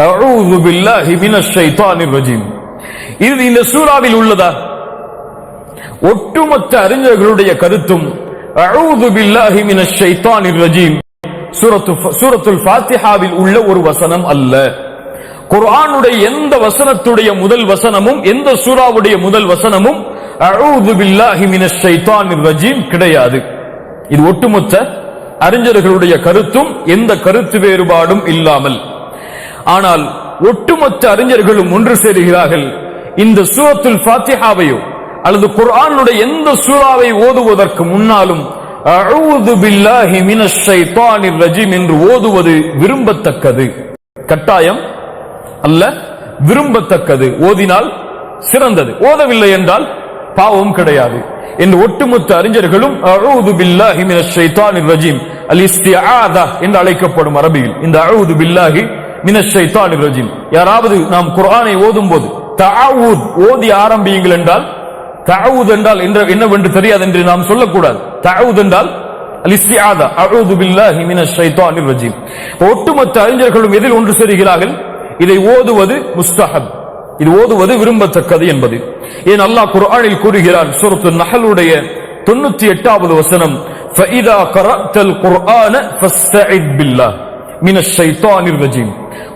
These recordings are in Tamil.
அஊது பில்லாஹி மினஷ் ஷைத்தானிர் ரஜீம். இது இந்த சூறாவில் உள்ளதா? ஒட்டுமொத்த அறிஞர்களுடைய கருத்தும் அஊது பில்லாஹி மினஷ் ஷைத்தானிர் ரஜீம். சூரத்து சூரத்துல் ஃபாத்திஹாவில் உள்ள ஒரு வசனம் அல்ல. குர்ஆனுடைய எந்த வசனத்துடைய முதல் வசனமும் எந்த சூறாவுடைய முதல் வசனமும் அழூது பில்லாஹி மினஷ் ஷைத்தானிர் ரஜீம் கிடையாது. இது ஒட்டுமொத்த அறிஞர்களுடைய கருத்தும் எந்த கருத்து வேறுபாடும் இல்லாமல். ஆனால் ஒட்டுமொத்த அறிஞர்களும் ஒன்று சேருகிறார்கள். இந்த சூரத்துல் ஃபாத்திஹாவையோ அல்லது குர்ஆனுடைய எந்த சூறாவை ஓதுவதற்கு முன்னாலும் அஊது பில்லாஹி மினஷ் ஷைத்தானிர் ரஜீம் என்று ஓதுவது விரும்பத்தக்கது. கட்டாயம் அல்ல விரும்பத்தக்கது. ஓதினால் சிறந்தது. ஓதவில்லை என்றால் பாவம் கிடையாது. என்று ஒட்டுமொத்த அறிஞர்களும் அஊது பில்லாஹி மினஷ் ஷைத்தானிர் ரஜீம் அல் இஸ்திஆதா என்று அழைக்கப்படும் அரபியில் இந்த அஊது பில்லாஹி மினஷை தாடுகிற யாராவது நாம் குரானை ஓதும் போது தாவூத் ஓதி ஆரம்பியுங்கள் என்றால் தாவூத் என்றால் என்ற என்னவென்று தெரியாது என்று நாம் சொல்லக்கூடாது. தாவூத் என்றால் ஒட்டுமொத்த அறிஞர்களும் எதில் ஒன்று சேருகிறார்கள்? இதை ஓதுவது முஸ்தஹப். இது ஓதுவது விரும்பத்தக்கது என்பது. ஏன் அல்லாஹ் குர்ஆனில் கூறுகிறான் சூரத்து நகலுடைய தொண்ணூத்தி எட்டாவது வசனம் ஃபஇதா கரஅத்தல் குர்ஆன ஃபஸ்தஇத் பில்லாஹ்.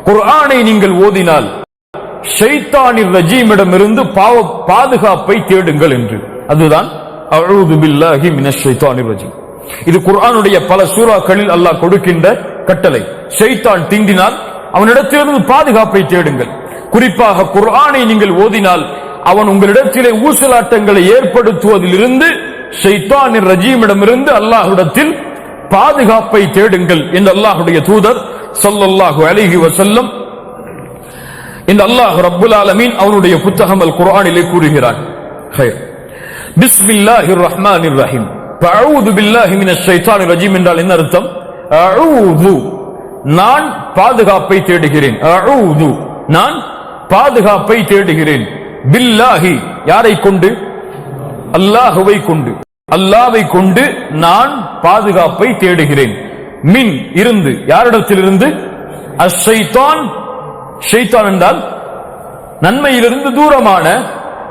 குர்ஆனை நீங்கள் ஓதினால் ஷைத்தானிர் ரஜீமிடமிருந்து பாவ பாதுகாப்பை தேடுங்கள் என்று. அதுதான் அஊது பில்லாஹி மினஷ் ரஜீம். இது குர்ஆனுடைய பல சூறாக்களில் அல்லாஹ் கொடுக்கின்ற கட்டளை. ஷைத்தான் தீண்டினால் அவனிடத்திலிருந்து பாதுகாப்பை தேடுங்கள். குறிப்பாக குர்ஆனை நீங்கள் ஓதினால் அவன் உங்களிடத்திலே ஊசலாட்டங்களை ஏற்படுத்துவதிலிருந்து ஷைத்தானின் ரஜீமிடமிருந்து அல்லாஹ்விடத்தில் பாதுகாப்பை தேடுங்கள். என்று அல்லாஹுடைய தூதர் ஸல்லல்லாஹு அழகி வசல்லம் இந்த அல்லாஹ் ரப்புல் ஆலமீன் அவருடைய புத்தகம் அல் குர்ஆனிலே கூறுகிறார். பிஸ்மில்லாஹி ரஹ்மான் ரஹீம். பழுது பில்லாஹி மின ஷைத்தான் ரஜீம் என்றால் என்ன அர்த்தம்? அழுது நான் பாதுகாப்பை தேடுகிறேன். அழுது நான் பாதுகாப்பை தேடுகிறேன். பில்லாஹி. யாரை கொண்டு? அல்லாஹுவை கொண்டு. அல்லாவை கொண்டு நான் பாதுகாப்பை தேடுகிறேன். மின் இருந்து யாரிடத்திலிருந்து? அஷைத்தான். ஷைத்தான் என்றால் நன்மையிலிருந்து தூரமான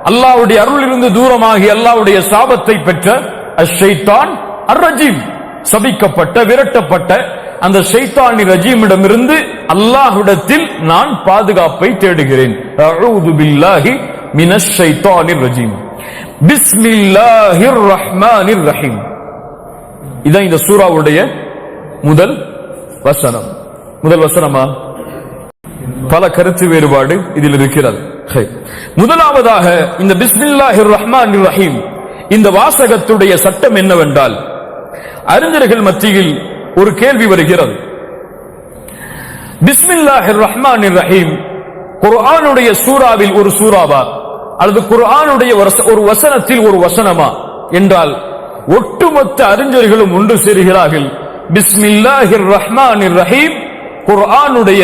அல்லாவுடைய அருளிலிருந்து தூரமாகி அல்லாவுடைய சாபத்தை பெற்ற அஷைத்தான் அர்ரஜீம். சபிக்கப்பட்ட விரட்டப்பட்ட அந்த ஷைத்தானி ரஜீமிடமிருந்து அல்லாஹ்விடத்தில் நான் பாதுகாப்பை தேடுகிறேன். அஊது பில்லாஹி மினஷ் ஷைத்தானிர் ரஜீம். பிஸ்மில்லாஹிர் ரஹ்மானிர் ரஹீம். இதான் இந்த சூராவுடைய முதல் வசனம். முதல் வசனமா? பல கருத்து வேறுபாடு இதில் இருக்கிறது. முதலாவதாக இந்த பிஸ்மில்லாஹிர் ரஹ்மான் ரஹீம் இந்த வாசகத்துடைய சட்டம் என்னவென்றால் அறிஞர்கள் மத்தியில் ஒரு கேள்வி வருகிறது. பிஸ்மில்லாஹிர் ரஹ்மான் ரஹீம் குர்ஆனுடைய சூறாவில் ஒரு சூறாவா? அல்லது குர்ஆனுடைய வச- ஒரு வசனத்தில் ஒரு வசனமா? என்றால் ஒட்டுமொத்த அறிஞர்களும் ஒன்று சேருகிறார்கள். பிஸ்மில்லாஹிர் ரஹ்மானிர் ரஹீம் குர்ஆனுடைய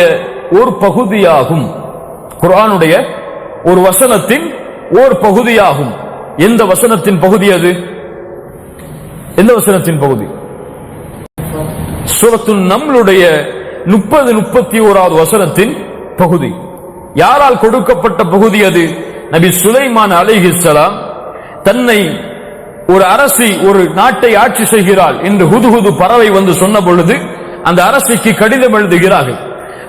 ஒரு பகுதியாகும். குர்ஆனுடைய ஒரு வசனத்தின் ஓர் பகுதியாகும். எந்த வசனத்தின் பகுதி அது? எந்த வசனத்தின் பகுதி? சுரத்து நம்மளுடைய முப்பது முப்பத்தி ஓராவது வசனத்தின் பகுதி. யாரால் கொடுக்கப்பட்ட பகுதி அது? நபி சுலைமான் அலிஹிஸ்லாம் தன்னை ஒரு அரசி ஒரு நாட்டை ஆட்சி செய்கிறாள் என்று ஹுதுஹுது பறவை வந்து சொன்ன பொழுது அந்த அரசிக்கு கடிதம் எழுதுகிறார்கள்.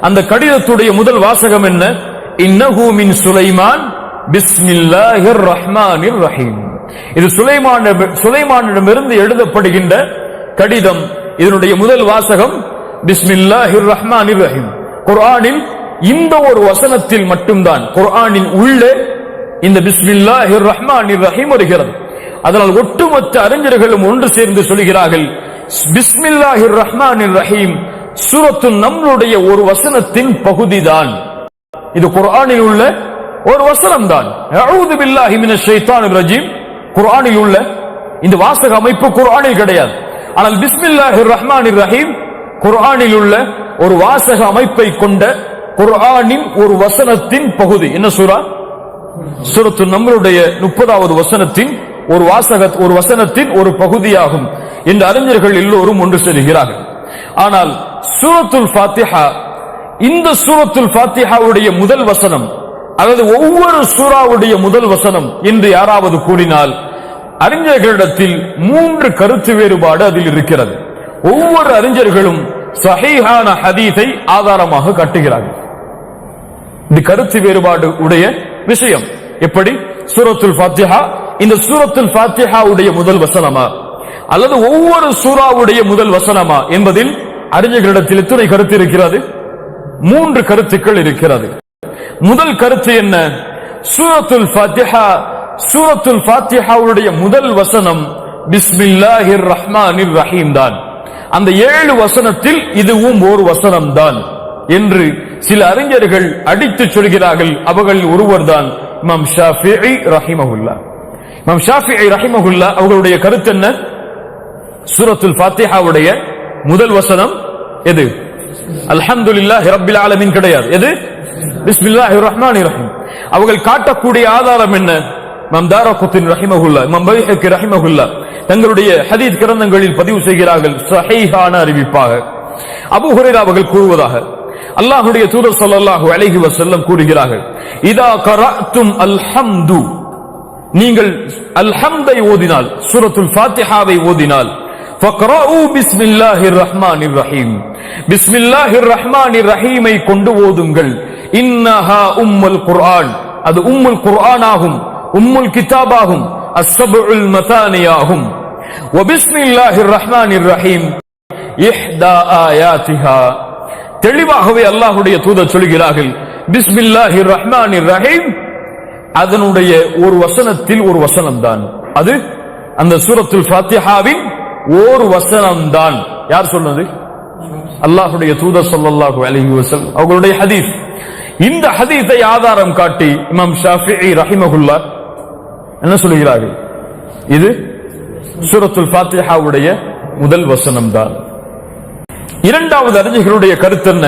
அந்த கடிதத்துடைய முதல் வாசகம் என்ன? இன்னஹு சுலைமான் பிஸ்மில்லாஹிர் ரஹ்மானிர் ரஹீம். இது சுலைமான சுலைமானிடமிருந்து எழுதப்படுகின்ற கடிதம். இதனுடைய முதல் வாசகம் பிஸ்மில்லாஹிர் ரஹ்மானிர் ரஹீம். குர்ஆனில் இந்த ஒரு வசனத்தில் மட்டும்தான் குர்ஆனின் உள்ளே இந்த பிஸ்மில்லாஹிர் ரஹ்மானிர் ரஹீம் வருகிறது. அதனால் ஒட்டுமொத்த அறிஞர்களும் ஒன்று சேர்ந்து சொல்கிறார்கள் பிஸ்மில்லாஹிர் ரஹ்மான் ரஹீம் சூரத்து நம்மளுடைய ஒரு வசனத்தின் பகுதிதான். இது குர்ஆனில் உள்ள ஒரு வசனம் தான் அஊது ரஜீம். உள்ள இந்த வாசக அமைப்பு குர்ஆனில் கிடையாது. ஆனால் பிஸ்மில்லாஹிர் ரஹ்மான் ரஹீம் குர்ஆனில் உள்ள ஒரு வாசக அமைப்பை கொண்ட குர்ஆனின் ஒரு வசனத்தின் பகுதி. என்ன சூரா சூரத்து நம்மளுடைய முப்பதாவது வசனத்தின் ஒரு வாசக ஒரு வசனத்தின் ஒரு பகுதியாகும். என்று அறிஞர்கள் எல்லோரும் ஒன்று செல்கிறார்கள் ஆனால் சூரத்துல் ஃபாத்திஹா இந்த சூரத்துல் ஃபாத்திஹாவுடைய முதல் வசனம் அல்லது ஒவ்வொரு சூறாவுடைய முதல் வசனம் என்று யாராவது கூறினால் அறிஞர்களிடத்தில் மூன்று கருத்து வேறுபாடு அதில் இருக்கிறது. ஒவ்வொரு அறிஞர்களும் சஹீஹான ஹதீஸை ஆதாரமாக காட்டுகிறார்கள். இது கருத்து வேறுபாடு உடைய விஷயம். எப்படி? சூரத்துல் ஃபாத்திஹா இந்த சூரத்துல் ஃபாத்திஹாவுடைய முதல் வசனமா? அல்லது ஒவ்வொரு சூறாவுடைய முதல் வசனமா என்பதில் அறிஞர்களிடத்தில் எத்தனை கருத்து இருக்கிறது? மூன்று கருத்துக்கள் இருக்கிறது. முதல் கருத்து என்ன? சூரத்துல் ஃபாத்திஹா சூரத்துல் ஃபாத்திஹாவுடைய முதல் வசனம் பிஸ்மில்லாஹிர் ரஹ்மானிர் ரஹீம் தான். அந்த ஏழு வசனத்தில் இதுவும் ஒரு வசனம் தான் என்று சில அறிஞர்கள் அடித்துச் சொல்கிறார்கள். அவர்கள் ஒருவர்தான் இமாம் ஷாஃபி ரஹிமஹுல்லா. இமாம் ஷாஃபி ரஹிமஹுல்லா அவர்களுடைய கருத்து என்ன? சூரத்துல் ஃபாத்திஹாவுடைய முதல் வசனம் எது? அல்ஹம்துலில்லாஹி ரப்பில் ஆலமீன் கிடையாது. எது? பிஸ்மில்லாஹிர் ரஹ்மானிர் ரஹீம். அவர்கள் காட்டக்கூடிய ஆதாரம் என்ன? இமாம் தாரகுத்தின் ரஹிமஹுல்லா இமாம் பைஹக்கி ரஹிமஹுல்லா தங்களுடைய ஹதீத் கிரந்தங்களில் பதிவு செய்கிறார்கள் சஹீஹான அறிவிப்பாக. அபு ஹுரைரா அவர்கள் கூறுவதாக அல்லாஹ்வுடைய தூதர் ஸல்லல்லாஹு அலைஹி வஸல்லம் கூறுகிறார்கள் இதா கரத்தும் அல்ஹம்து நீங்கள் அல்ஹம்தை ஓதினால் சூரத்துல் ஃபாத்திஹாவை ஓதினால் ஃபக்ரஉ பிஸ்மில்லாஹிர் ரஹ்மானிர் ரஹீம் பிஸ்மில்லாஹிர் ரஹ்மானிர் ரஹீமை கொண்டு ஓதுங்கள். இன்னஹா உம்முல் குர்ஆன். அது உம்முல் குர்ஆன் உம்முல் கிதாப் அஸ்ஸபுல் மதானியாகும். ஆகும் வபிஸ்மில்லாஹிர் ரஹ்மானிர் ரஹீம் இஹ்தா ஆயாத்திஹா. தெளிவாகவே அல்லாஹ்வுடைய தூதர் சொல்கிறார்கள் பிஸ்மில்லாஹிர் ரஹ்மானிர் ரஹீம் அதனுடைய ஒரு வசனத்தில் ஒரு வசனம் தான் அது அந்த சூரத்துல் ஃபாத்திஹாவின் ஒரு வசனம் தான் யார் சொன்னது? அல்லாஹுடைய தூதர் சொல்லல்லாஹு அலிஹி வசல் அவர்களுடைய ஹதீஸ். இந்த ஹதீஸை ஆதாரம் காட்டி இமாம் ஷாஃபிஈ ரஹிமஹுல்லா என்ன சொல்கிறார்கள்? இது சூரத்துல் ஃபாத்திஹாவுடைய முதல் வசனம் தான் இரண்டாவது அறிஞர்களுடைய கருத்து என்ன?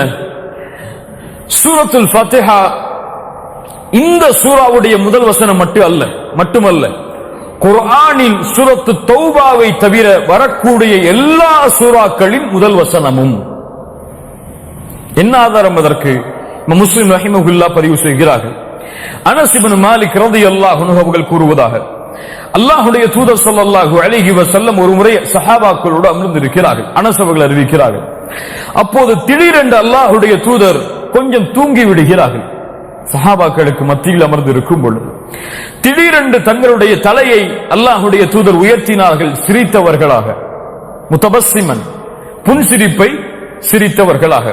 சூரத்துல் ஃபாத்திஹா இந்த சூறாவுடைய முதல் வசனம் மட்டும் அல்ல மட்டுமல்ல. குர்ஆனில் சூரத்து தௌபாவை தவிர வரக்கூடிய எல்லா சூறாக்களின் முதல் வசனமும். என்ன ஆதாரம் அதற்கு? முஸ்லிம் ரஹிமகுல்லா பதிவு செய்கிறார்கள். அனசிபன் மாலிக் ரதி அல்லாஹ் அவர்கள் கூறுவதாக அல்லாஹுடைய தூதர் சொல்லல்லாஹு அழகி வஸல்லம் ஒரு முறை சஹாபாக்களோடு அமர்ந்திருக்கிறார்கள். அனஸ் அவர்கள் அறிவிக்கிறார்கள். அப்போது திடீரென்று அல்லாஹ்வுடைய தூதர் கொஞ்சம் தூங்கி விடுகிறார்கள். சஹாபாக்களுக்கு மத்தியில் அமர்ந்து இருக்கும் பொழுது திடீரென்று தங்களுடைய தலையை அல்லாஹுடைய தூதர் உயர்த்தினார்கள் சிரித்தவர்களாக. முத்தபஸ்ஸிமன் புன்சிரிப்பை சிரித்தவர்களாக.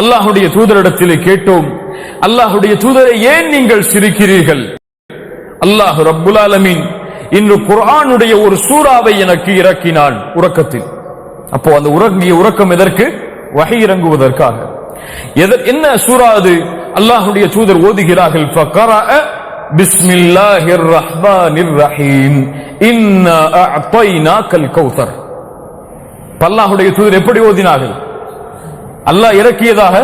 அல்லாஹுடைய தூதரிடத்திலே கேட்டோம் அல்லாஹுடைய தூதரை ஏன் நீங்கள் சிரிக்கிறீர்கள்? அல்லாஹ் ரப்புல் ஆலமீன் இன்று குரானுடைய ஒரு சூறாவை எனக்கு இறக்கினான் உறக்கத்தில். அப்போ அந்த உறங்கிய உறக்கம் எதற்கு? வகை இறங்குவதற்காக. என்ன சூறா அது? அல்லாஹுடைய தூதர் ஓதுகிறார்கள் ஃபகரஅ பிஸ்மில்லாஹிர் ரஹ்மானிர் ரஹீம் இன்னா அஅதைனாக்கல் கௌதர். அல்லாஹ்வுடைய தூதர் எப்படி ஓதினார்கள்? அல்லாஹ் இறக்கியதாக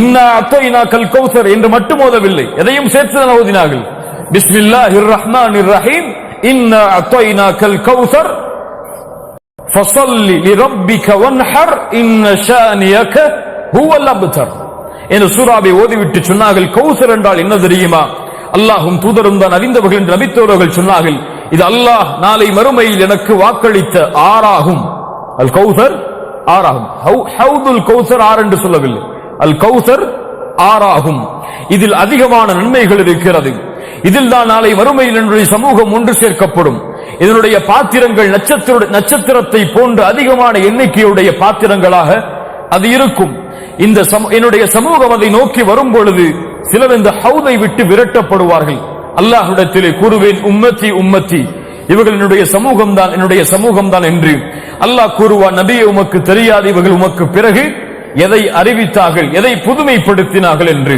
இன்னா அத்தைனாக்கல் கௌசர் என்று மட்டும் ஓதவில்லை. எதையும் சேர்த்துதான் ஓதினார்கள். பிஸ்மில்லாஹிர் ரஹ்மானிர் ரஹீம் இன்னா அத்தைனாக்கல் கௌசர் ஃபஸல்லி லிரப்பிக வன்ஹர். இன்ன ஷானியக ஹுவல் அப்தர். என்று சூறாவை ஓதிவிட்டு சொன்னார்கள். கௌசர் என்றால் என்ன தெரியுமா? அல்லாஹும் தூதரும் தான் அறிந்தவர்கள் என்று நபித்தோர்கள் சொன்னார்கள். இது அல்லாஹ் நாளை மறுமையில் எனக்கு வாக்களித்த ஆறாகும். அல் கௌசர் ஆறாகும். ஹவுதுல் கௌசர் ஆறு என்று சொல்லவில்லை. அல் கௌசர் ஆறாகும். இதில் அதிகமான நன்மைகள் இருக்கிறது. இதில் தான் நாளை மறுமையில் என்னுடைய சமூகம் ஒன்று சேர்க்கப்படும். இதனுடைய பாத்திரங்கள் நட்சத்திர நட்சத்திரத்தை போன்று அதிகமான எண்ணிக்கையுடைய பாத்திரங்களாக அது இருக்கும். இந்த என்னுடைய சமூகம் அதை நோக்கி வரும் பொழுது சிலர் இந்த ஹவுதை விட்டு விரட்டப்படுவார்கள். அல்லாஹ்விடத்திலே கூறுவேன் உம்மத்தி உம்மத்தி இவர்கள் என்னுடைய சமூகம் தான் என்னுடைய சமூகம் தான் என்று. அல்லாஹ் கூறுவான் நபியை உமக்கு தெரியாது இவர்கள் உமக்கு பிறகு எதை அறிவித்தார்கள் எதை புதுமைப்படுத்தினார்கள் என்று.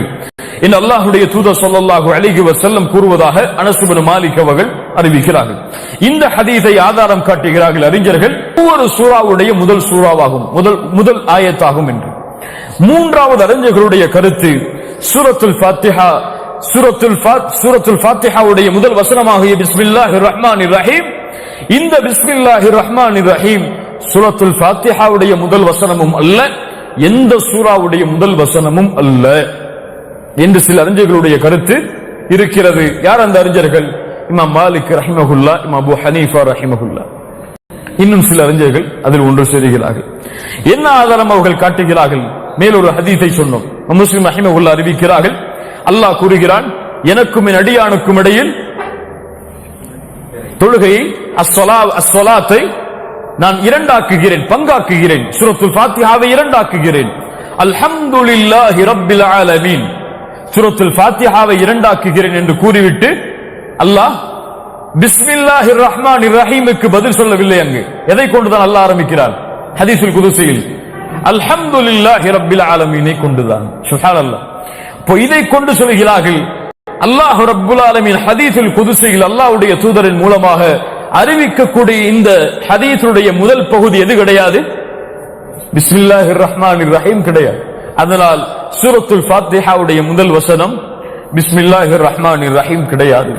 என் அல்லாஹ்வுடைய தூதர் ஸல்லல்லாஹு அழகி செல்லம் கூறுவதாக அனசுபன் மாலிக் அவர்கள் அறிவிக்கிறார்கள். இந்த ஹதீஸை ஆதாரம் காட்டுகிறார்கள் அறிஞர்கள். ஒவ்வொரு சூறாவுடைய முதல் சூறாவாகும். முதல் முதல் ஆயத்தாகும் என்று. மூன்றாவது அறிஞர்களுடைய கருத்து சூரத்துல் ஃபாத்திஹா சூரத்துல் சூரத்துல் ஃபாத்திஹாவுடைய முதல் வசனமாகிய பிஸ்மில்லாஹி ரஹ்மானிர் ரஹீம். இந்த பிஸ்மில்லாஹி ரஹ்மான் ரஹீம் சூரத்துல் ஃபாத்திஹாவுடைய முதல் வசனமும் அல்ல. எந்த சூறாவுடைய முதல் வசனமும் அல்ல. என்று சில அறிஞர்களுடைய கருத்து இருக்கிறது. யார் அந்த அறிஞர்கள்? இமாம் மாலிக் ரஹிமகுல்லா இமாம் அபு ஹனீஃபா ரஹிமகுல்லா இன்னும் சில அறிஞர்கள் அதில் ஒன்று சேருகிறார்கள். என்ன ஆதாரம் அவர்கள் காட்டுகிறார்கள்? மேலொரு ஹதீத்தை சொன்னோம். முஸ்லிம் ரஹிமகுல்லா அறிவிக்கிறார்கள். அல்லாஹ் கூறுகிறான் எனக்கும் என் அடியானுக்கும் இடையில் தொழுகையை அஸ்வலா அஸ்வலாத்தை நான் இரண்டாக்குகிறேன் பங்காக்குகிறேன். சுரத்துல் பாத்தியாவை இரண்டாக்குகிறேன். அல்ஹம்துலில்லாஹி ரப்பில் ஆலமீன். சுரத்தில் பாத்தியாவை இரண்டாக்குகிறேன் என்று கூறிவிட்டு அல்லாஹ் பிஸ்மில்லாஹிர் ரஹ்மான் ரஹீமுக்கு பதில் சொல்லவில்லை அங்கு. எதை கொண்டுதான் அல்லாஹ் ஆரம்பிக்கிறார் ஹதீஸுல் குதுசியில் அல்ஹம்துலில்லாஹி ரப்பில் ஆலமீனை கொண்டுதான். அல்லாஹ் இப்போ இதை கொண்டு சொல்கிறார்கள் அல்லாஹ் ரப்புல் ஆலமீன். ஹதீசுல் குதுசையில் அல்லாஹ்வுடைய தூதரின் மூலமாக அறிவிக்கக்கூடிய இந்த ஹதீசுடைய முதல் பகுதி எது கிடையாது? பிஸ்மில்லாஹிர் ரஹ்மானிர் ரஹீம் கிடையாது. அதனால் சூரத்துல் ஃபாத்திஹாவுடைய முதல் வசனம் பிஸ்மில்லாஹிர் ரஹ்மானிர் ரஹீம் கிடையாது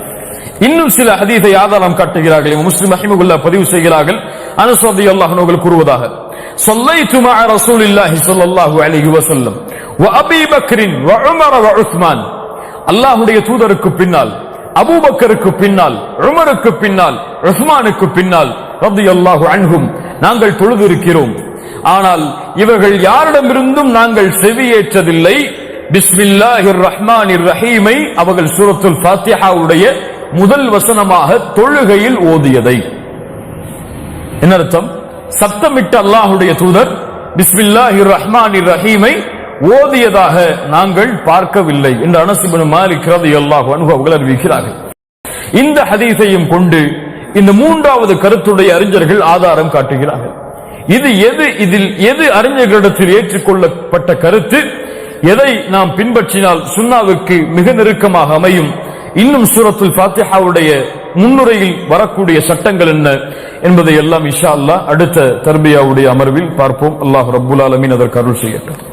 இன்னும் சில ஹதீஸை ஆதாரம் காட்டுகிறார்கள் இமாம் முஸ்லிம் ரஹிமகுல்லா பதிவு செய்கிறார்கள் அனஸ் ரலியல்லாஹு அன்ஹு கூறுவதாக صليت مع رسول الله صلى الله عليه وسلم وابي بكر وعمر وعثمان அல்லாஹ்வுடைய தூதருக்கு பின்னால் அபூபக்கருக்கு பின்னால் உமருக்கு பின்னால் உஸ்மானுக்கு பின்னால் ரலியல்லாஹு அன்ஹும் நாங்கள் தொழுதிருக்கிறோம் ஆனால் இவர்கள் யாரிடமிருந்தும் நாங்கள் செவியேற்றதில்லை. பிஸ்மில்லாஹிர் ரஹ்மானிர் ரஹீமை அவர்கள் சூரத்துல் ஃபாத்திஹாவுடைய முதல் வசனமாக தொழுகையில் ஓதியதை. என்ன அர்த்தம்? சத்தமிட்ட அல்லாஹுடைய தூதர் பிஸ்மில்லாஹிர் ரஹ்மானிர் ரஹீமை ஓதியதாக நாங்கள் பார்க்கவில்லை என்று அனசிபன் மாலிக் ரலியல்லாஹு அனுபவங்கள் அறிவிக்கிறார்கள். இந்த ஹதீஸையும் கொண்டு இந்த மூன்றாவது கருத்துடைய அறிஞர்கள் ஆதாரம் காட்டுகிறார்கள். இது எது இதில் எது அறிஞர்களிடத்தில் ஏற்றுக்கொள்ளப்பட்ட கருத்து? எதை நாம் பின்பற்றினால் சுன்னாவுக்கு மிக நெருக்கமாக அமையும்? இன்னும் சூரத்துல் பாத்தியாவுடைய முன்னுரையில் வரக்கூடிய சட்டங்கள் என்ன என்பதை எல்லாம் இஷா அல்லாஹ் அடுத்த தர்பியாவுடைய அமர்வில் பார்ப்போம். அல்லாஹ் ரபுல் அலமின் அதற்கு அருள் செய்யட்டும்.